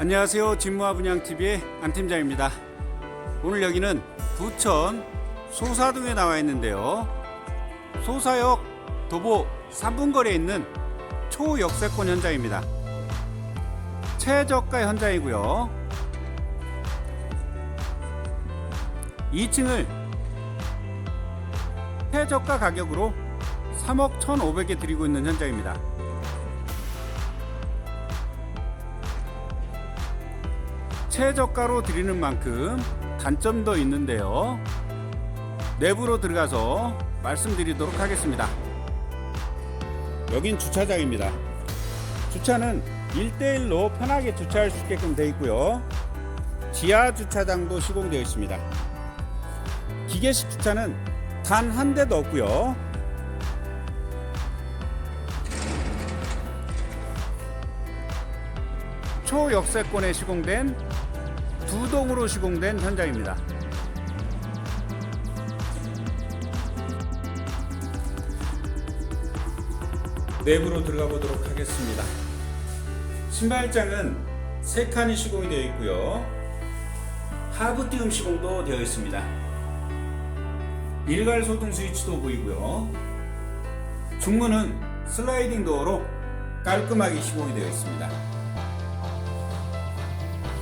안녕하세요. 진무화 분양TV의 안 팀장입니다. 오늘 여기는 부천 소사동에 나와 있는데요. 소사역 도보 3분 거리에 있는 초역세권 현장입니다. 최저가 현장이고요. 2층을 최저가 가격으로 3억 1,500에 드리고 있는 현장입니다. 최저가로 드리는 만큼 단점도 있는데요. 내부로 들어가서 말씀드리도록 하겠습니다. 여긴 주차장입니다. 주차는 1대1로 편하게 주차할 수 있게끔 되어 있고요. 지하 주차장도 시공되어 있습니다. 기계식 주차는 단 한 대도 없고요. 초역세권에 시공된 두 동으로 시공된 현장입니다. 내부로 들어가 보도록 하겠습니다. 신발장은 세 칸이 시공이 되어 있고요. 하부 띄움 시공도 되어 있습니다. 일괄 소등 스위치도 보이고요. 중문은 슬라이딩 도어로 깔끔하게 시공이 되어 있습니다.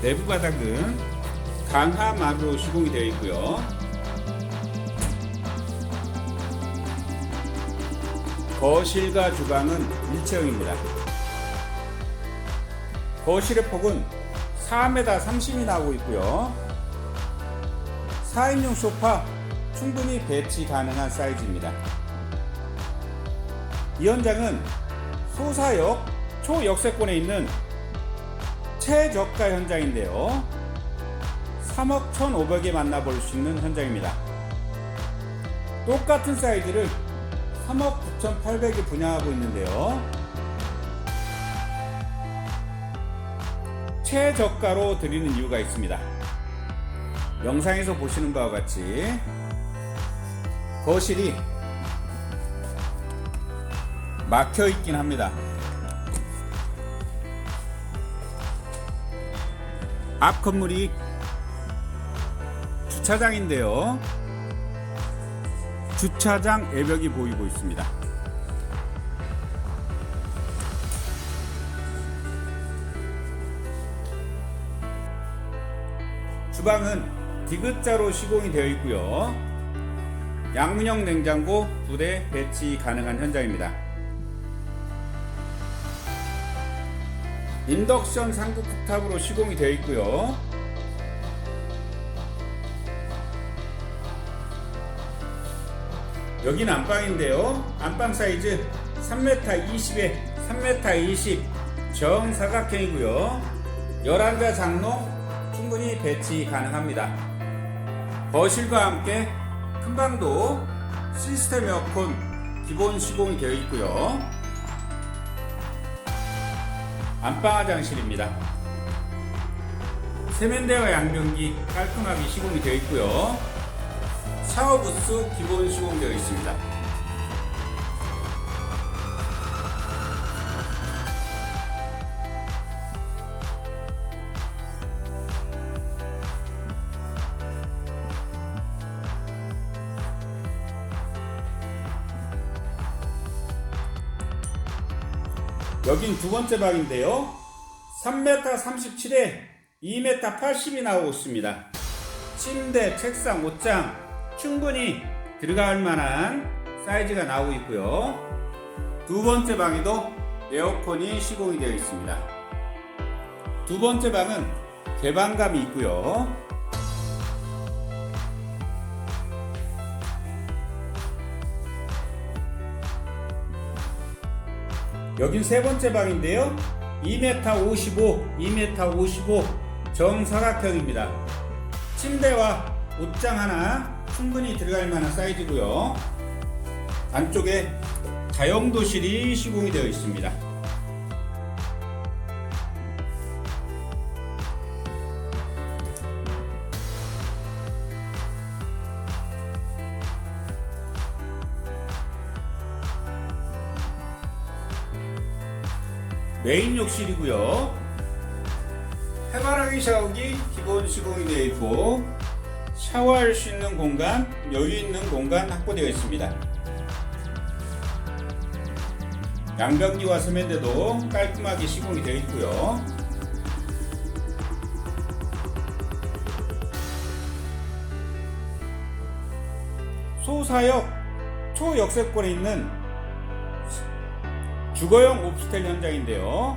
내부 바닥은 강화 마루로 시공이 되어 있고요. 거실과 주방은 일체형입니다. 거실의 폭은 4m 30이 나오고 있고요. 4인용 소파 충분히 배치 가능한 사이즈입니다. 이 현장은 소사역 초역세권에 있는 최저가 현장인데요. 3억 1,500에 만나볼 수 있는 현장입니다. 똑같은 사이즈를 3억 9,800에 분양하고 있는데요. 최저가로 드리는 이유가 있습니다. 영상에서 보시는 바와 같이 거실이 막혀 있긴 합니다. 앞 건물이 주차장인데요. 주차장 외벽이 보이고 있습니다. 주방은 디귿자로 시공이 되어 있고요. 양문형 냉장고 두대 배치 가능한 현장입니다. 인덕션 상급 쿡탑으로 시공이 되어 있고요. 여기는 안방인데요. 안방 사이즈 3m 20에 3m 20 정사각형이고요. 11자 장로 충분히 배치 가능합니다. 거실과 함께 큰 방도 시스템 에어컨 기본 시공이 되어 있고요. 안방 화장실입니다. 세면대와 양변기 깔끔하게 시공이 되어 있고요. 샤워 부스 기본 시공되어 있습니다. 여긴 두 번째 방인데요. 3m 37에 2m 80이 나오고 있습니다. 침대, 책상, 옷장 충분히 들어갈 만한 사이즈가 나오고 있고요. 두 번째 방에도 에어컨이 시공이 되어 있습니다. 두 번째 방은 개방감이 있고요. 여긴 세 번째 방인데요. 2m 55, 2m 55 정사각형입니다. 침대와 옷장 하나 충분히 들어갈 만한 사이즈고요. 안쪽에 다용도실이 시공이 되어 있습니다. 메인 욕실이고요. 해바라기 샤워기 기본 시공이 되어 있고 샤워할 수 있는 공간, 여유 있는 공간 확보되어 있습니다. 양변기와 세면대도 깔끔하게 시공이 되어 있고요. 소사역 초역세권에 있는 주거용 오피스텔 현장인데요.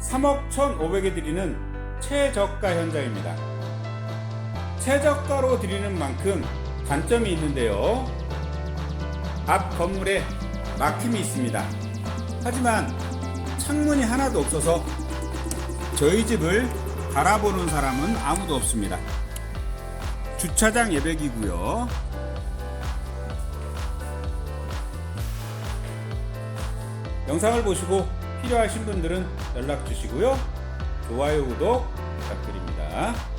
3억 1,500에 드리는 최저가 현장입니다. 최저가로 드리는 만큼 단점이 있는데요. 앞 건물에 막힘이 있습니다. 하지만 창문이 하나도 없어서 저희 집을 바라보는 사람은 아무도 없습니다. 주차장 예백이고요. 영상을 보시고 필요하신 분들은 연락 주시고요. 좋아요, 구독 부탁드립니다.